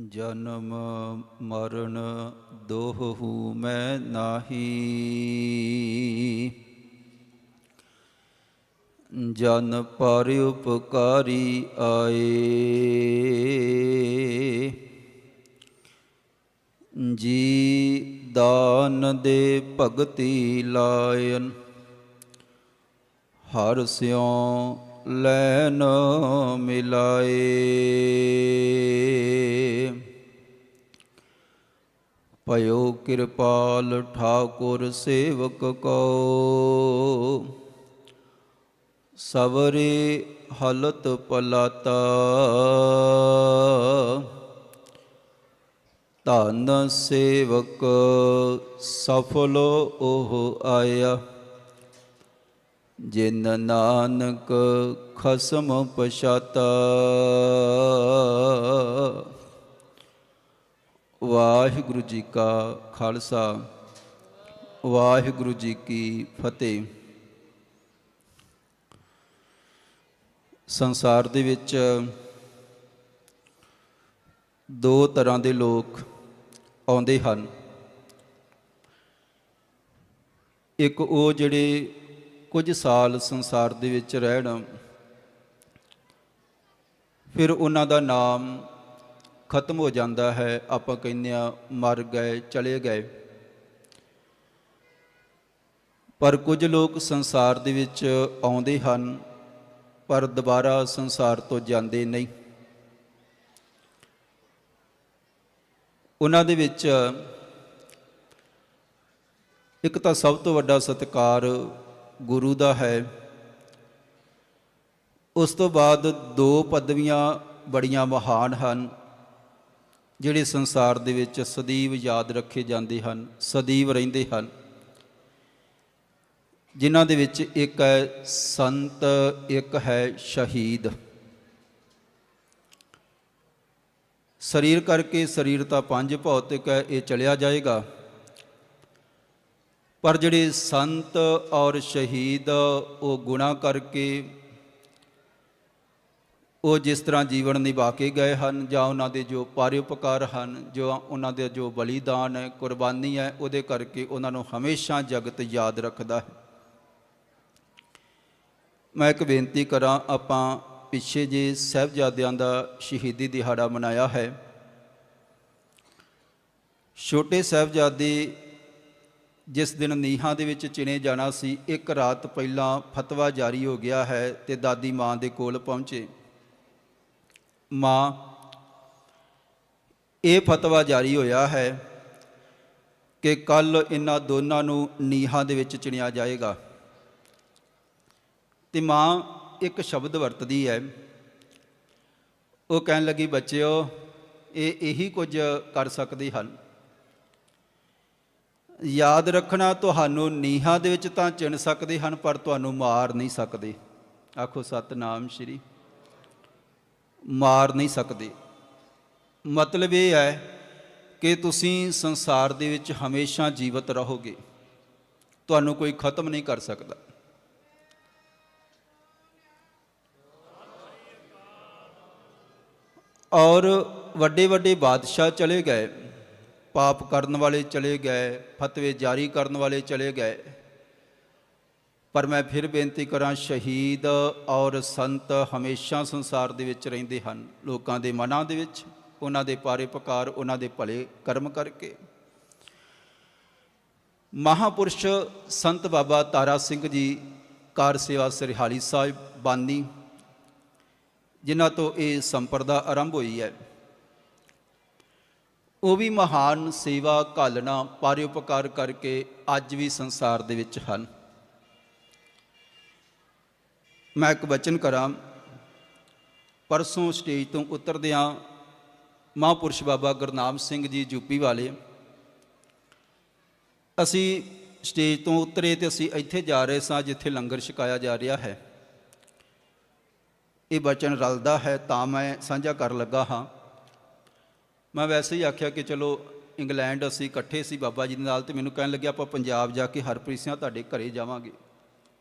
ਜਨਮ ਮਰਨ ਦੋਹੂ ਮੈਂ ਨਾਹੀ। ਜਨ ਪਰ ਉਪਕਾਰੀ ਆਏ। ਜੀ ਦਾਨ ਦੇ ਭਗਤੀ ਲਾਇਨ। ਹਰ ਸਿਉ ਲੈਨ ਮਿਲਾਏ। ਭਇਓ ਕਿਰਪਾਲ ਠਾਕੁਰ ਸੇਵਕ ਕੋ। ਸਵਰੇ ਹਲਤ ਪਲਾਤਾ। ਧਨ ਸੇਵਕ ਸਫਲ ਉਹ ਆਇਆ। ਜਿਨ ਨਾਨਕ ਖਸਮ ਪਛਾਤਾ, ਵਾਹਿਗੁਰੂ ਜੀ ਕਾ ਖਾਲਸਾ, ਵਾਹਿਗੁਰੂ ਜੀ ਕੀ ਫਤਿਹ। ਸੰਸਾਰ ਦੇ ਵਿੱਚ ਦੋ ਤਰ੍ਹਾਂ ਦੇ ਲੋਕ ਆਉਂਦੇ ਹਨ। ਇੱਕ ਉਹ ਜਿਹੜੇ ਕੁਝ ਸਾਲ ਸੰਸਾਰ ਦੇ ਵਿੱਚ ਰਹਿਣ। ਫਿਰ ਉਹਨਾਂ ਦਾ ਨਾਮ ਖਤਮ ਹੋ ਜਾਂਦਾ ਹੈ। ਆਪਾਂ ਕਹਿੰਦੇ ਆ ਮਰ ਗਏ, ਚਲੇ ਗਏ। ਪਰ ਕੁਝ ਲੋਕ ਸੰਸਾਰ ਦੇ ਵਿੱਚ ਆਉਂਦੇ ਹਨ, ਪਰ ਦੁਬਾਰਾ ਸੰਸਾਰ ਤੋਂ ਜਾਂਦੇ ਨਹੀਂ। ਉਹਨਾਂ ਦੇ ਵਿੱਚ ਇੱਕ ਤਾਂ ਸਭ ਤੋਂ ਵੱਡਾ ਸਤਿਕਾਰ ਗੁਰੂ ਦਾ ਹੈ। ਉਸ ਤੋਂ ਬਾਅਦ ਦੋ ਪਦਵੀਆਂ ਬੜੀਆਂ ਮਹਾਨ ਹਨ, ਜਿਹੜੇ ਸੰਸਾਰ ਦੇ ਵਿੱਚ ਸਦੀਵ ਯਾਦ ਰੱਖੇ ਜਾਂਦੇ ਹਨ, ਸਦੀਵ ਰਹਿੰਦੇ ਹਨ। ਜਿਨ੍ਹਾਂ ਦੇ ਵਿੱਚ ਇੱਕ ਹੈ ਸੰਤ, ਇੱਕ ਹੈ ਸ਼ਹੀਦ। ਸਰੀਰ ਕਰਕੇ ਸਰੀਰ ਤਾਂ ਪੰਜ ਭੌਤਿਕ ਹੈ, ਇਹ ਚਲਿਆ ਜਾਏਗਾ। ਪਰ ਜਿਹੜੇ ਸੰਤ ਔਰ ਸ਼ਹੀਦ ਉਹ ਗੁਣਾ ਕਰਕੇ ਉਹ ਜਿਸ ਤਰ੍ਹਾਂ ਜੀਵਨ ਨਿਭਾ ਕੇ ਗਏ ਹਨ, ਜਾਂ ਉਹਨਾਂ ਦੇ ਜੋ ਪਰਉਪਕਾਰ ਹਨ, ਜੋ ਉਹਨਾਂ ਦੇ ਜੋ ਬਲੀਦਾਨ ਹੈ, ਕੁਰਬਾਨੀ ਹੈ, ਉਹਦੇ ਕਰਕੇ ਉਹਨਾਂ ਨੂੰ ਹਮੇਸ਼ਾ ਜਗਤ ਯਾਦ ਰੱਖਦਾ ਹੈ। ਮੈਂ ਇੱਕ ਬੇਨਤੀ ਕਰਾਂ, ਆਪਾਂ ਪਿੱਛੇ ਜੇ ਸਹਿਬਜ਼ਾਦਿਆਂ ਦਾ ਸ਼ਹੀਦੀ ਦਿਹਾੜਾ ਮਨਾਇਆ ਹੈ, ਛੋਟੇ ਸਹਿਬਜ਼ਾਦੇ ਜਿਸ ਦਿਨ ਨੀਹਾਂ ਦੇ ਵਿੱਚ ਚਿਣੇ ਜਾਣਾ ਸੀ, ਇੱਕ ਰਾਤ ਪਹਿਲਾਂ ਫਤਵਾ ਜਾਰੀ ਹੋ ਗਿਆ ਹੈ ਤੇ ਦਾਦੀ ਮਾਂ ਦੇ ਕੋਲ ਪਹੁੰਚੇ। ਮਾਂ, ਇਹ ਫਤਵਾ ਜਾਰੀ ਹੋਇਆ ਹੈ ਕਿ ਕੱਲ ਇਹਨਾਂ ਦੋਨਾਂ ਨੂੰ ਨੀਹਾਂ ਦੇ ਵਿੱਚ ਚਿਣਿਆ ਜਾਏਗਾ। ਤੇ ਮਾਂ ਇੱਕ ਸ਼ਬਦ ਵਰਤਦੀ ਹੈ। ਉਹ ਕਹਿਣ ਲੱਗੀ, ਬੱਚਿਓ, ਇਹ ਇਹੀ ਕੁਝ ਕਰ ਸਕਦੇ ਹਨ। ਯਾਦ ਰੱਖਣਾ ਤੁਹਾਨੂੰ ਨੀਹਾਂ ਦੇ ਵਿੱਚ ਤਾਂ ਚਿਣ ਸਕਦੇ ਹਨ, ਪਰ ਤੁਹਾਨੂੰ ਮਾਰ ਨਹੀਂ ਸਕਦੇ। ਆਖੋ, ਸਤਨਾਮ ਸ਼੍ਰੀ। ਮਾਰ ਨਹੀਂ ਸਕਦੇ। ਮਤਲਬ ਇਹ ਹੈ ਕਿ ਤੁਸੀਂ ਸੰਸਾਰ ਦੇ ਵਿੱਚ ਹਮੇਸ਼ਾ ਜੀਵਤ ਰਹੋਗੇ। ਤੁਹਾਨੂੰ ਕੋਈ ਖਤਮ ਨਹੀਂ ਕਰ ਸਕਦਾ। ਔਰ ਵੱਡੇ ਵੱਡੇ ਬਾਦਸ਼ਾਹ ਚਲੇ ਗਏ। ਪਾਪ ਕਰਨ ਵਾਲੇ ਚਲੇ ਗਏ, ਫਤਵੇ ਜਾਰੀ ਕਰਨ ਵਾਲੇ ਚਲੇ ਗਏ। ਪਰ ਮੈਂ ਫਿਰ ਬੇਨਤੀ ਕਰਾਂ, ਸ਼ਹੀਦ ਔਰ ਸੰਤ ਹਮੇਸ਼ਾ ਸੰਸਾਰ ਦੇ ਵਿੱਚ ਰਹਿੰਦੇ ਹਨ। ਲੋਕਾਂ ਦੇ ਮਨਾਂ ਦੇ ਵਿੱਚ, ਉਹਨਾਂ ਦੇ ਪਾਰੇ ਪਰਉਪਕਾਰ ਉਹਨਾਂ ਦੇ ਭਲੇ ਕਰਮ ਕਰਕੇ। ਮਹਾਪੁਰਸ਼ ਸੰਤ ਬਾਬਾ ਤਾਰਾ ਸਿੰਘ ਜੀ, ਕਾਰ ਸੇਵਾ ਸਰਹਾਲੀ ਸਾਹਿਬ ਬਾਨੀ, ਜਿਨ੍ਹਾਂ ਤੋਂ ਇਹ ਸੰਪਰਦਾ ਆਰੰਭ ਹੋਈ ਹੈ। ਉਹ ਵੀ ਮਹਾਨ ਸੇਵਾ ਘਾਲਣਾ, ਪਰਉਪਕਾਰ ਕਰਕੇ ਅੱਜ ਵੀ ਸੰਸਾਰ ਦੇ ਵਿੱਚ ਹਨ। ਮੈਂ ਇੱਕ ਬਚਨ ਕਰਾਂ। ਪਰਸੋਂ ਸਟੇਜ ਤੋਂ ਉਤਰਦਿਆਂ ਮਹਾਂਪੁਰਸ਼ ਬਾਬਾ ਗੁਰਨਾਮ ਸਿੰਘ ਜੀ ਯੂਪੀ ਵਾਲੇ, ਅਸੀਂ ਸਟੇਜ ਤੋਂ ਉਤਰੇ ਤੇ ਅਸੀਂ ਇੱਥੇ ਜਾ ਰਹੇ ਸਾਂ ਜਿੱਥੇ ਲੰਗਰ ਛਕਾਇਆ ਜਾ ਰਿਹਾ ਹੈ। ਇਹ ਬਚਨ ਰਲਦਾ ਹੈ ਤਾਂ ਮੈਂ ਸਾਂਝਾ ਕਰਨ ਲੱਗਾ ਹਾਂ। ਮੈਂ ਵੈਸੇ ਹੀ ਆਖਿਆ ਕਿ ਚਲੋ ਇੰਗਲੈਂਡ ਅਸੀਂ ਇਕੱਠੇ ਸੀ ਬਾਬਾ ਜੀ ਦੇ ਨਾਲ ਤੇ ਮੈਨੂੰ ਕਹਿਣ ਲੱਗਿਆ, ਆਪਾਂ ਪੰਜਾਬ ਜਾ ਕੇ ਹਰਪ੍ਰੀਤ ਸਿੰਘ ਤੁਹਾਡੇ ਘਰੇ ਜਾਵਾਂਗੇ।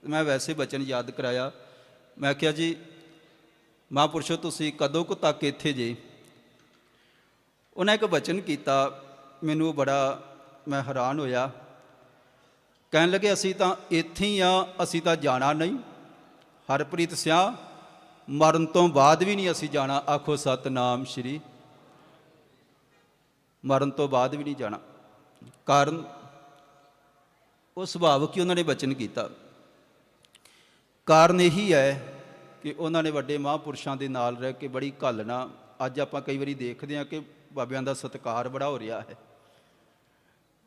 ਮੈਂ ਵੈਸੇ ਬਚਨ ਯਾਦ ਕਰਾਇਆ। ਮੈਂ ਕਿਹਾ ਜੀ, ਮਹਾਂਪੁਰਸ਼ੋ, ਤੁਸੀਂ ਕਦੋਂ ਕੁ ਤੱਕ ਇੱਥੇ ਜੇ? ਉਹਨਾਂ ਇੱਕ ਬਚਨ ਕੀਤਾ, ਮੈਨੂੰ ਬੜਾ ਮੈਂ ਹੈਰਾਨ ਹੋਇਆ। ਕਹਿਣ ਲੱਗੇ, ਅਸੀਂ ਤਾਂ ਇੱਥੇ ਹੀ ਆ ਅਸੀਂ ਤਾਂ ਜਾਣਾ ਨਹੀਂ। ਹਰਪ੍ਰੀਤ ਸਿਆ, ਮਰਨ ਤੋਂ ਬਾਅਦ ਵੀ ਨਹੀਂ ਅਸੀਂ ਜਾਣਾ। ਆਖੋ, ਸਤਨਾਮ ਸ਼੍ਰੀ ਮਰਨ ਤੋਂ ਬਾਅਦ ਵੀ ਨਹੀਂ ਜਾਣਾ। ਕਾਰਨ ਉਹ ਸੁਭਾਵਕ ਹੀ ਉਹਨਾਂ ਨੇ ਬਚਨ ਕੀਤਾ। ਕਾਰਨ ਇਹੀ ਹੈ ਕਿ ਉਹਨਾਂ ਨੇ ਵੱਡੇ ਮਹਾਂਪੁਰਸ਼ਾਂ ਦੇ ਨਾਲ ਰਹਿ ਕੇ ਬੜੀ ਘਾਲਣਾ। ਅੱਜ ਆਪਾਂ ਕਈ ਵਾਰੀ ਦੇਖਦੇ ਹਾਂ ਕਿ ਬਾਬਿਆਂ ਦਾ ਸਤਿਕਾਰ ਬੜਾ ਹੋ ਰਿਹਾ ਹੈ।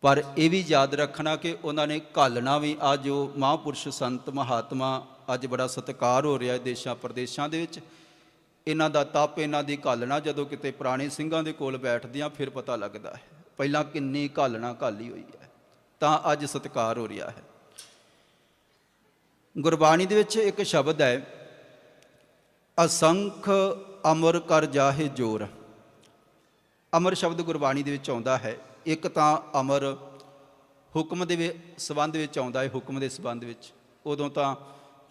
ਪਰ ਇਹ ਵੀ ਯਾਦ ਰੱਖਣਾ ਕਿ ਉਹਨਾਂ ਨੇ ਘਾਲਣਾ ਵੀ ਆ ਜੋ ਮਹਾਂਪੁਰਸ਼ ਸੰਤ ਮਹਾਤਮਾ ਅੱਜ ਬੜਾ ਸਤਿਕਾਰ ਹੋ ਰਿਹਾ ਹੈ ਦੇਸ਼ਾਂ ਪ੍ਰਦੇਸ਼ਾਂ ਦੇ ਵਿੱਚ। ਇਹਨਾਂ ਦਾ ਤਪ, ਇਹਨਾਂ ਦੀ ਘਾਲਣਾ, ਜਦੋਂ ਕਿਤੇ ਪੁਰਾਣੇ ਸਿੰਘਾਂ ਦੇ ਕੋਲ ਬੈਠਦਿਆਂ ਫਿਰ ਪਤਾ ਲੱਗਦਾ ਹੈ। ਪਹਿਲਾਂ ਕਿੰਨੀ ਘਾਲਣਾ ਘਾਲੀ ਹੋਈ ਹੈ। ਤਾਂ ਅੱਜ ਸਤਿਕਾਰ ਹੋ ਰਿਹਾ ਹੈ। ਗੁਰਬਾਣੀ ਦੇ ਵਿੱਚ ਇੱਕ ਸ਼ਬਦ ਹੈ, ਅਸੰਖ ਅਮਰ ਕਰ ਜਾਹੇ ਜੋਰ। ਅਮਰ ਸ਼ਬਦ ਗੁਰਬਾਣੀ ਦੇ ਵਿੱਚ ਆਉਂਦਾ ਹੈ, ਇੱਕ ਤਾਂ ਅਮਰ ਹੁਕਮ ਦੇ ਵਿ- ਸੰਬੰਧ ਵਿੱਚ ਆਉਂਦਾ ਹੈ, ਹੁਕਮ ਦੇ ਸੰਬੰਧ ਵਿੱਚ। ਉਦੋਂ ਤਾਂ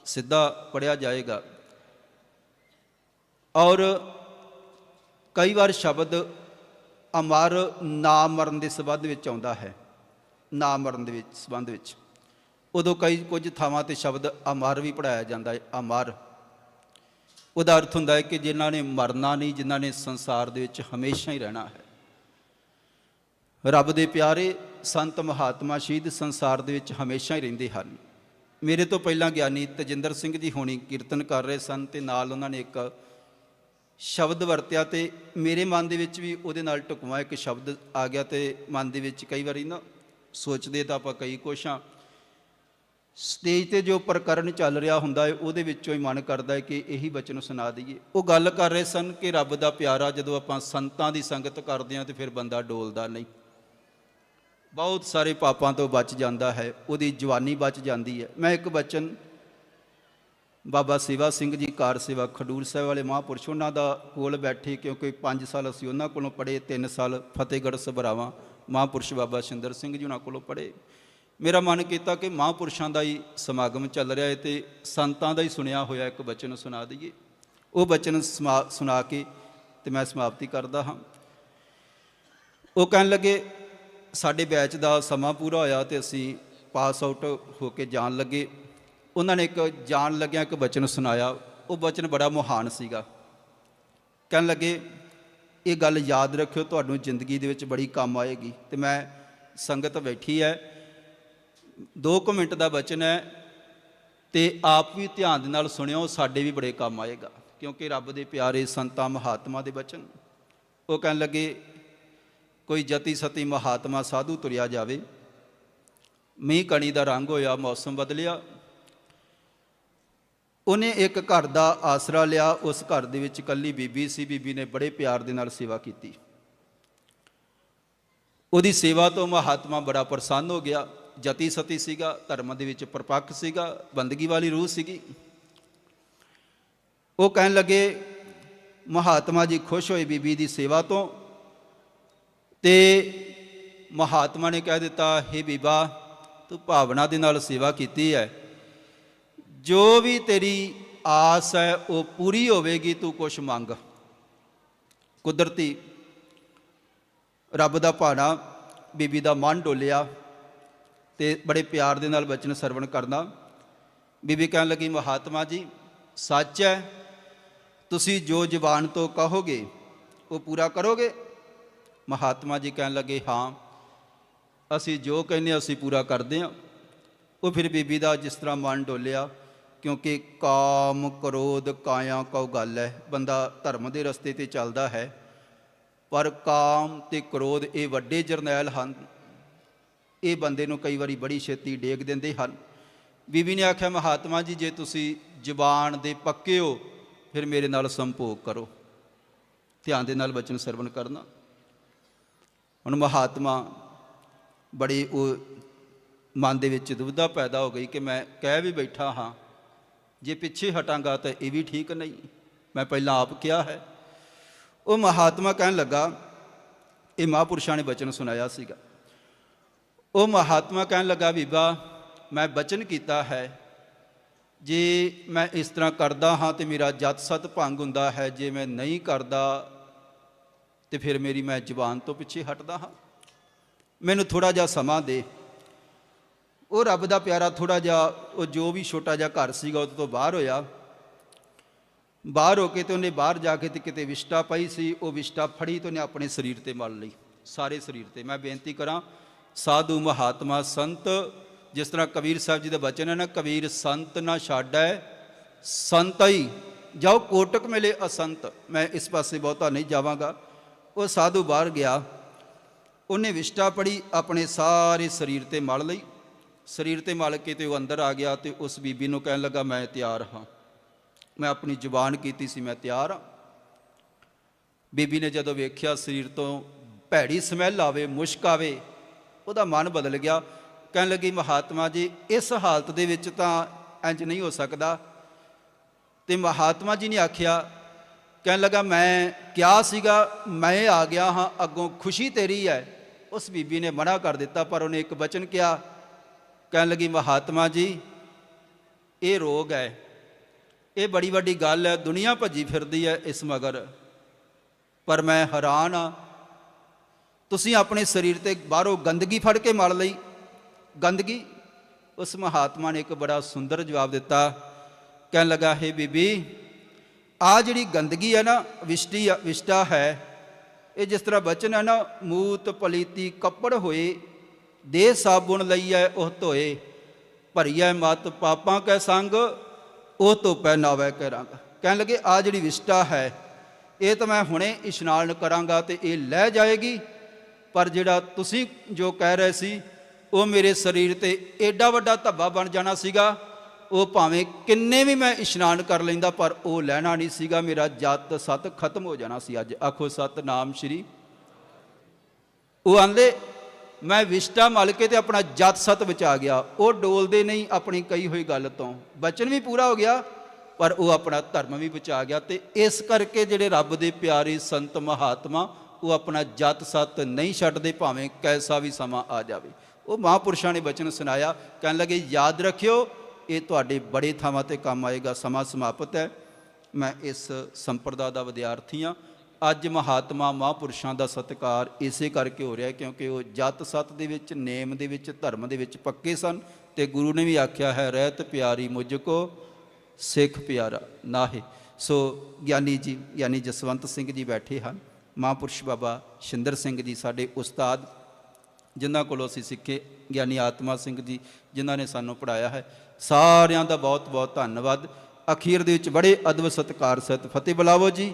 ਸਿੱਧਾ ਪੜਿਆ ਜਾਏਗਾ ਔਰ ਕਈ ਵਾਰ ਸ਼ਬਦ ਅਮਰ ਨਾ ਮਰਨ ਦੇ ਸੰਬੰਧ ਵਿੱਚ ਆਉਂਦਾ ਹੈ। ਨਾ ਮਰਨ ਦੇ ਵਿੱਚ, ਸੰਬੰਧ ਵਿੱਚ। ਉਦੋਂ ਕਈ ਕੁਝ ਥਾਵਾਂ ਤੇ ਸ਼ਬਦ ਅਮਰ ਵੀ ਪੜਾਇਆ ਜਾਂਦਾ ਹੈ, ਅਮਰ। ਉਹਦਾ ਅਰਥ ਹੁੰਦਾ ਹੈ ਕਿ ਜਿਨ੍ਹਾਂ ਨੇ ਮਰਨਾ ਨਹੀਂ, ਜਿਨ੍ਹਾਂ ਨੇ ਸੰਸਾਰ ਦੇ ਵਿੱਚ ਹਮੇਸ਼ਾ ਹੀ ਰਹਿਣਾ ਹੈ। ਰੱਬ ਦੇ ਪਿਆਰੇ ਸੰਤ ਮਹਾਤਮਾ ਸ਼ਹੀਦ ਸੰਸਾਰ ਦੇ ਵਿੱਚ ਹਮੇਸ਼ਾ ਹੀ ਰਹਿੰਦੇ ਹਨ। ਮੇਰੇ ਤੋਂ ਪਹਿਲਾਂ ਗਿਆਨੀ ਤਜਿੰਦਰ ਸਿੰਘ ਜੀ ਹੋਣੀ ਕੀਰਤਨ ਕਰ ਰਹੇ ਸਨ ਤੇ ਨਾਲ ਉਹਨਾਂ ਨੇ ਇੱਕ ਸ਼ਬਦ ਵਰਤਿਆ ਤੇ ਮੇਰੇ ਮਨ ਦੇ ਵਿੱਚ ਵੀ ਉਹਦੇ ਨਾਲ ਟੁਕਵਾ ਇੱਕ ਸ਼ਬਦ ਆ ਗਿਆ ਤੇ ਮਨ ਦੇ ਵਿੱਚ ਕਈ ਵਾਰੀ ਨਾ ਸੋਚਦੇ ਤਾਂ ਆਪਾਂ ਕਈ ਕੋਸ਼ਾਂ ਸਟੇਜ ਤੇ ਜੋ ਪ੍ਰਕਰਨ ਚੱਲ ਰਿਹਾ ਹੁੰਦਾ ਹੈ ਉਹਦੇ ਵਿੱਚੋਂ ਹੀ ਮਨ ਕਰਦਾ ਹੈ ਕਿ ਇਹੀ ਬਚਨ ਸੁਣਾ ਦਈਏ। ਉਹ ਗੱਲ ਕਰ ਰਹੇ ਸਨ ਕਿ ਰੱਬ ਦਾ ਪਿਆਰਾ ਜਦੋਂ ਆਪਾਂ ਸੰਤਾਂ ਦੀ ਸੰਗਤ ਕਰਦੇ ਹਾਂ ਤੇ ਫਿਰ ਬੰਦਾ ਡੋਲਦਾ ਨਹੀਂ। ਬਹੁਤ ਸਾਰੇ ਪਾਪਾਂ ਤੋਂ ਬਚ ਜਾਂਦਾ ਹੈ, ਉਹਦੀ ਜਵਾਨੀ ਬਚ ਜਾਂਦੀ ਹੈ। ਮੈਂ ਇੱਕ ਬਚਨ ਬਾਬਾ ਸੇਵਾ ਸਿੰਘ ਜੀ ਕਾਰ ਸੇਵਾ ਖਡੂਰ ਸਾਹਿਬ ਵਾਲੇ ਮਹਾਂਪੁਰਸ਼, ਉਹਨਾਂ ਦਾ ਕੋਲ ਬੈਠੇ ਕਿਉਂਕਿ 5 ਸਾਲ ਅਸੀਂ ਉਹਨਾਂ ਕੋਲੋਂ ਪੜ੍ਹੇ 3 ਸਾਲ ਫਤਿਹਗੜ੍ਹ ਸਭਰਾਵਾਂ, ਮਹਾਂਪੁਰਸ਼ ਬਾਬਾ ਸ਼ਿੰਦਰ ਸਿੰਘ ਜੀ ਉਹਨਾਂ ਕੋਲੋਂ ਪੜ੍ਹੇ। ਮੇਰਾ ਮਨ ਕੀਤਾ ਕਿ ਮਹਾਂਪੁਰਸ਼ਾਂ ਦਾ ਹੀ ਸਮਾਗਮ ਚੱਲ ਰਿਹਾ ਹੈ ਤੇ ਸੰਤਾਂ ਦਾ ਹੀ ਸੁਣਿਆ ਹੋਇਆ ਇੱਕ ਬਚਨ ਸੁਣਾ ਦਈਏ। ਉਹ ਬਚਨ ਸਮਾ- ਸੁਣਾ ਕੇ ਤੇ ਮੈਂ ਸਮਾਪਤੀ ਕਰਦਾ ਹਾਂ। ਉਹ ਕਹਿਣ ਲੱਗੇ, ਸਾਡੇ ਬੈਚ ਦਾ ਸਮਾਂ ਪੂਰਾ ਹੋਇਆ ਤੇ ਅਸੀਂ ਪਾਸ ਆਊਟ ਹੋ ਕੇ ਜਾਣ ਲੱਗੇ। ਉਹਨਾਂ ਨੇ ਇੱਕ ਜਾਣ ਲੱਗਿਆ ਇੱਕ ਵਚਨ ਸੁਣਾਇਆ, ਉਹ ਵਚਨ ਬੜਾ ਮਹਾਨ ਸੀਗਾ। ਕਹਿਣ ਲੱਗੇ, ਇਹ ਗੱਲ ਯਾਦ ਰੱਖਿਓ, ਤੁਹਾਨੂੰ ਜ਼ਿੰਦਗੀ ਦੇ ਵਿੱਚ ਬੜੀ ਕੰਮ ਆਏਗੀ। ਤੇ ਮੈਂ ਸੰਗਤ ਬੈਠੀ ਹੈ। 2 ਮਿੰਟ ਦਾ ਵਚਨ ਹੈ, ਤੇ ਆਪ ਵੀ ਧਿਆਨ ਦੇ ਨਾਲ ਸੁਣਿਓ, ਸਾਡੇ ਵੀ ਬੜੇ ਕੰਮ ਆਏਗਾ। ਕਿਉਂਕਿ ਰੱਬ ਦੇ ਪਿਆਰੇ ਸੰਤਾਂ ਮਹਾਤਮਾ ਦੇ ਬਚਨ ਉਹ ਕਹਿਣ ਲੱਗੇ, ਕੋਈ ਜਤੀ ਸਤੀ ਮਹਾਤਮਾ ਸਾਧੂ ਤੁਰਿਆ ਜਾਵੇ। ਮੀਂਹ ਕਣੀ ਦਾ ਰੰਗ ਹੋਇਆ, ਮੌਸਮ ਬਦਲਿਆ। ਉਹਨੇ ਇੱਕ ਘਰ ਦਾ ਆਸਰਾ ਲਿਆ, ਉਸ ਘਰ ਦੇ ਵਿੱਚ ਇਕੱਲੀ ਬੀਬੀ ਸੀ, ਬੀਬੀ ਨੇ ਬੜੇ ਪਿਆਰ ਦੇ ਨਾਲ ਸੇਵਾ ਕੀਤੀ। ਉਹਦੀ ਸੇਵਾ ਤੋਂ ਮਹਾਤਮਾ ਬੜਾ ਪ੍ਰਸੰਨ ਹੋ ਗਿਆ ਜਤੀ ਸਤੀ ਸੀਗਾ, ਧਰਮ ਦੇ ਵਿੱਚ ਪਰਪੱਕ ਸੀਗਾ, ਬੰਦਗੀ ਵਾਲੀ ਰੂਹ ਸੀਗੀ। ਉਹ ਕਹਿਣ ਲੱਗੇ, ਮਹਾਤਮਾ ਜੀ ਖੁਸ਼ ਹੋਏ ਬੀਬੀ ਦੀ ਸੇਵਾ ਤੋਂ। ਤੇ ਮਹਾਤਮਾ ਨੇ ਕਹਿ ਦਿੱਤਾ हे ਬੀਬਾ, ਤੂੰ ਭਾਵਨਾ ਦੇ ਨਾਲ ਸੇਵਾ ਕੀਤੀ ਹੈ। ਜੋ ਵੀ ਤੇਰੀ ਆਸ ਹੈ, ਉਹ ਪੂਰੀ ਹੋਵੇਗੀ, ਤੂੰ ਕੁਛ ਮੰਗ। ਕੁਦਰਤੀ ਰੱਬ ਦਾ ਭਾਣਾ, ਬੀਬੀ ਦਾ ਮਨ ਡੋਲਿਆ ਤੇ ਬੜੇ ਪਿਆਰ ਦੇ ਨਾਲ ਬਚਨ ਸਰਵਣ ਕਰਨਾ। ਬੀਬੀ ਕਹਿਣ ਲੱਗੀ, ਮਹਾਤਮਾ ਜੀ, ਸੱਚ ਹੈ, ਤੁਸੀਂ ਜੋ ਜਬਾਨ ਤੋਂ ਕਹੋਗੇ, ਉਹ ਪੂਰਾ ਕਰੋਗੇ? ਮਹਾਤਮਾ ਜੀ ਕਹਿਣ ਲੱਗੇ, ਹਾਂ, ਅਸੀਂ ਜੋ ਕਹਿੰਦੇ ਹਾਂ, ਅਸੀਂ ਪੂਰਾ ਕਰਦੇ ਹਾਂ। ਉਹ ਫਿਰ ਬੀਬੀ ਦਾ ਜਿਸ ਤਰ੍ਹਾਂ ਮਨ ਡੋਲਿਆ ਕਿਉਂਕਿ ਕਾਮ ਕ੍ਰੋਧ ਕਾਇਆ ਕਉ ਗੱਲ ਹੈ, ਬੰਦਾ ਧਰਮ ਦੇ ਰਸਤੇ ਤੇ ਚੱਲਦਾ ਹੈ। ਪਰ ਕਾਮ ਤੇ ਕ੍ਰੋਧ ਇਹ ਵੱਡੇ ਜਰਨੈਲ ਹਨ। ਇਹ ਬੰਦੇ ਨੂੰ ਕਈ ਵਾਰੀ ਬੜੀ ਛੇਤੀ ਡੇਗ ਦਿੰਦੇ ਹਨ। ਬੀਬੀ ਨੇ ਆਖਿਆ, ਮਹਾਤਮਾ ਜੀ, ਜੇ ਤੁਸੀਂ ਜ਼ਬਾਨ ਦੇ ਪੱਕੇ ਹੋ, ਫਿਰ ਮੇਰੇ ਨਾਲ ਸੰਭੋਗ ਕਰੋ। ਧਿਆਨ ਦੇ ਨਾਲ ਬਚਨ ਸਰਵਣ ਕਰਨਾ। ਹੁਣ ਮਹਾਤਮਾ ਬੜੀ ਉਹ ਮਨ ਦੇ ਵਿੱਚ ਦੁਬਿਧਾ ਪੈਦਾ ਹੋ ਗਈ ਕਿ ਮੈਂ ਕਹਿ ਵੀ ਬੈਠਾ ਹਾਂ ਜੇ ਪਿੱਛੇ ਹਟਾਂਗਾ ਤਾਂ ਇਹ ਵੀ ਠੀਕ ਨਹੀਂ। ਮੈਂ ਪਹਿਲਾਂ ਆਪ ਕਿਹਾ ਹੈ। ਉਹ ਮਹਾਤਮਾ ਕਹਿਣ ਲੱਗਾ, ਇਹ ਮਹਾਂਪੁਰਸ਼ਾਂ ਨੇ ਬਚਨ ਸੁਣਾਇਆ ਸੀਗਾ। ਉਹ ਮਹਾਤਮਾ ਕਹਿਣ ਲੱਗਾ, ਬੀਬਾ, ਮੈਂ ਬਚਨ ਕੀਤਾ ਹੈ। ਜੇ ਮੈਂ ਇਸ ਤਰ੍ਹਾਂ ਕਰਦਾ ਹਾਂ ਤੇ ਮੇਰਾ ਜਤ ਸਤ ਭੰਗ ਹੁੰਦਾ ਹੈ, ਜੇ ਮੈਂ ਨਹੀਂ ਕਰਦਾ ਤੇ ਫਿਰ ਮੇਰੀ ਮੈਂ ਜ਼ੁਬਾਨ ਤੋਂ ਪਿੱਛੇ ਹਟਦਾ ਹਾਂ। ਮੈਨੂੰ ਥੋੜਾ ਜਿਹਾ ਸਮਾਂ ਦੇ। ਉਹ ਰੱਬ ਦਾ ਪਿਆਰਾ ਥੋੜਾ ਜਿਹਾ, ਉਹ ਜੋ ਵੀ ਛੋਟਾ ਜਿਹਾ ਘਰ ਸੀਗਾ ਉਹਦੇ ਤੋਂ ਬਾਹਰ ਹੋਇਆ। ਬਾਹਰ ਹੋ ਕੇ ਤੇ ਉਹਨੇ ਬਾਹਰ ਜਾ ਕੇ ਤੇ ਕਿਤੇ ਵਿਸ਼ਟਾ ਪਈ ਸੀ, ਉਹ ਵਿਸ਼ਟਾ ਫੜੀ ਤੇ ਉਹਨੇ ਆਪਣੇ ਸਰੀਰ ਤੇ ਮਲ ਲਈ, ਸਾਰੇ ਸਰੀਰ ਤੇ। ਮੈਂ ਬੇਨਤੀ ਕਰਾਂ, ਸਾਧੂ ਮਹਾਤਮਾ ਸੰਤ, ਜਿਸ ਤਰ੍ਹਾਂ ਕਬੀਰ ਸਾਹਿਬ ਜੀ ਦਾ ਬਚਨ ਹੈ ਨਾ, ਕਬੀਰ ਸੰਤ ਨਾ ਛਾੜੈ ਸੰਤਈ ਜਾਓ ਕੋਟਕ ਮਿਲੇ ਅਸੰਤ, ਮੈਂ ਇਸ ਪਾਸੇ ਬਹੁਤਾ ਨਹੀਂ ਜਾਵਾਂਗਾ। ਉਹ ਸਾਧੂ ਬਾਹਰ ਗਿਆ, ਉਹਨੇ ਵਿਸ਼ਟਾ ਪੜੀ ਆਪਣੇ ਸਾਰੇ ਸਰੀਰ ਤੇ ਮਲ ਲਈ। ਸਰੀਰ ਤੇ ਮਲ ਕੇ ਤੇ ਉਹ ਅੰਦਰ ਆ ਗਿਆ ਤੇ ਉਸ ਬੀਬੀ ਨੂੰ ਕਹਿਣ ਲੱਗਾ, ਮੈਂ ਤਿਆਰ ਹਾਂ। ਮੈਂ ਆਪਣੀ ਜ਼ੁਬਾਨ ਕੀਤੀ ਸੀ, ਮੈਂ ਤਿਆਰ ਹਾਂ। ਬੀਬੀ ਨੇ ਜਦੋਂ ਵੇਖਿਆ ਸਰੀਰ ਤੋਂ ਭੈੜੀ ਸਮੈਲ ਆਵੇ, ਮੁਸ਼ਕ ਆਵੇ, ਉਹਦਾ ਮਨ ਬਦਲ ਗਿਆ। ਕਹਿਣ ਲੱਗੀ, ਮਹਾਤਮਾ ਜੀ, ਇਸ ਹਾਲਤ ਦੇ ਵਿੱਚ ਤਾਂ ਇੰਜ ਨਹੀਂ ਹੋ ਸਕਦਾ। ਤੇ ਮਹਾਤਮਾ ਜੀ ਨੇ ਆਖਿਆ, ਕਹਿਣ ਲੱਗਾ, ਮੈਂ ਕਿਹਾ ਸੀਗਾ, ਮੈਂ ਆ ਗਿਆ ਹਾਂ, ਅੱਗੋਂ ਖੁਸ਼ੀ ਤੇਰੀ ਹੈ। ਉਸ ਬੀਬੀ ਨੇ ਮਨਾ ਕਰ ਦਿੱਤਾ, ਪਰ ਉਹਨੇ ਇੱਕ ਬਚਨ ਕਿਹਾ ਕਹਿਣ ਲੱਗੀ, ਮਹਾਤਮਾ ਜੀ, ਇਹ ਰੋਗ ਹੈ। ਇਹ ਬੜੀ ਵੱਡੀ ਗੱਲ ਹੈ, ਦੁਨੀਆ ਭੱਜੀ ਫਿਰਦੀ ਹੈ ਇਸ ਮਗਰ। ਪਰ ਮੈਂ ਹੈਰਾਨ ਆ ਤੁਸੀਂ ਆਪਣੇ ਸਰੀਰ ਤੇ ਬਾਹਰੋਂ ਗੰਦਗੀ ਫੜ ਕੇ ਮਲ ਲਈ। ਗੰਦਗੀ? ਉਸ ਮਹਾਤਮਾ ਨੇ ਇੱਕ ਬੜਾ ਸੁੰਦਰ ਜਵਾਬ ਦਿੱਤਾ। ਕਹਿਣ ਲੱਗਾ, ਹੈ ਬੀਬੀ ਆ ਜਿਹੜੀ ਗੰਦਗੀ ਹੈ ਨਾ, ਵਿਸ਼ਟੀ ਵਿਸ਼ਟਾ ਹੈ। ਇਹ ਜਿਸ ਤਰ੍ਹਾਂ ਬਚਨ ਹੈ ਨਾ, ਮੂਤ, ਪਲੀਤੀ, ਕੱਪੜ ਹੋਏ ਦੇ ਸਾਬੁਣ ਲਈਐ, ਉਹ ਧੋਏ, ਭਰੀਐ ਮਤ, ਪਾਪਾਂ ਕੈ ਸੰਗ, ਉਹ ਧੋਪੈ ਪਹਿਨਾਵੇ ਕੈ ਰੰਗ। ਕਹਿਣ ਲੱਗੇ ਆ ਜਿਹੜੀ ਵਿਸ਼ਟਾ ਹੈ, ਇਹ ਤਾਂ ਮੈਂ ਹੁਣੇ ਇਸ਼ਨਾਨ ਕਰਾਂਗਾ ਤੇ ਇਹ ਲੈ ਜਾਏਗੀ, ਪਰ ਜਿਹੜਾ ਤੁਸੀਂ ਜੋ ਕਹਿ ਰਹੇ ਸੀ, ਉਹ ਮੇਰੇ ਸਰੀਰ ਤੇ ਐਡਾ ਵੱਡਾ ਧੱਬਾ ਬਣ ਜਾਣਾ ਸੀਗਾ, ਉਹ ਭਾਵੇਂ ਕਿੰਨੇ ਵੀ ਮੈਂ ਇਸ਼ਨਾਨ ਕਰ ਲੈਂਦਾ, ਪਰ ਉਹ ਲੈਣਾ ਨਹੀਂ ਸੀਗਾ, ਮੇਰਾ ਜਤ ਸਤ ਖਤਮ ਹੋ ਜਾਣਾ ਸੀ ਅੱਜ। ਆਖੋ ਸਤ ਨਾਮ ਸ਼੍ਰੀ। ਉਹ ਆਂਦੇ ਮੈਂ ਵਿਸ਼ਟਾ ਮਲਕੇ ਤੇ ਆਪਣਾ ਜਤ ਸਤ ਬਚਾ ਗਿਆ। ਉਹ ਡੋਲਦੇ ਨਹੀਂ ਆਪਣੀ ਕਹੀ ਹੋਈ ਗੱਲ ਤੋਂ। ਬਚਨ ਵੀ ਪੂਰਾ ਹੋ ਗਿਆ, ਪਰ ਉਹ ਆਪਣਾ ਧਰਮ ਵੀ ਬਚਾ ਗਿਆ ਤੇ ਇਸ ਕਰਕੇ ਜਿਹੜੇ ਰੱਬ ਦੇ ਪਿਆਰੇ ਸੰਤ ਮਹਾਤਮਾ, ਉਹ ਆਪਣਾ ਜਤ ਸਤ ਨਹੀਂ ਛੱਡਦੇ, ਭਾਵੇਂ ਕੈਸਾ ਵੀ ਸਮਾਂ ਆ ਜਾਵੇ। ਉਹ ਮਹਾਂਪੁਰਸ਼ਾਂ ਨੇ ਬਚਨ ਸੁਣਾਇਆ, ਕਹਿਣ ਲੱਗੇ, ਯਾਦ ਰੱਖਿਓ, ਇਹ ਤੁਹਾਡੇ ਬੜੇ ਥਾਵਾਂ ਤੇ ਕੰਮ ਆਏਗਾ, ਸਮਾਂ ਸਮਾਪਤ ਹੈ। ਮੈਂ ਇਸ ਸੰਪਰਦਾ ਦਾ ਵਿਦਿਆਰਥੀ ਹਾਂ। ਅੱਜ ਮਹਾਤਮਾ ਮਹਾਂਪੁਰਸ਼ਾਂ ਦਾ ਸਤਿਕਾਰ ਇਸੇ ਕਰਕੇ ਹੋ ਰਿਹਾ ਕਿਉਂਕਿ ਉਹ ਜਤ ਸਤ ਦੇ ਵਿੱਚ, ਨੇਮ ਦੇ ਵਿੱਚ, ਧਰਮ ਦੇ ਵਿੱਚ ਪੱਕੇ ਸਨ ਤੇ ਗੁਰੂ ਨੇ ਵੀ ਆਖਿਆ ਹੈ, ਰਹਿਤ ਪਿਆਰੀ ਮੁਝ ਕੋ, ਸਿੱਖ ਪਿਆਰਾ ਨਾਹੇ। ਸੋ ਗਿਆਨੀ ਜੀ, ਗਿਆਨੀ ਜਸਵੰਤ ਸਿੰਘ ਜੀ ਬੈਠੇ ਹਨ। ਮਹਾਂਪੁਰਸ਼ ਬਾਬਾ ਸ਼ਿੰਦਰ ਸਿੰਘ ਜੀ ਸਾਡੇ ਉਸਤਾਦ, ਜਿਨ੍ਹਾਂ ਕੋਲੋਂ ਅਸੀਂ ਸਿੱਖੇ। ਗਿਆਨੀ ਆਤਮਾ ਸਿੰਘ ਜੀ, ਜਿਨ੍ਹਾਂ ਨੇ ਸਾਨੂੰ ਪੜਾਇਆ ਹੈ। ਸਾਰਿਆਂ ਦਾ ਬਹੁਤ ਬਹੁਤ ਧੰਨਵਾਦ। ਅਖੀਰ ਦੇ ਵਿੱਚ ਬੜੇ ਅਦਬ ਸਤਕਾਰ ਸਹਿਤ ਫਤਿਹ ਬੁਲਾਵੋ ਜੀ।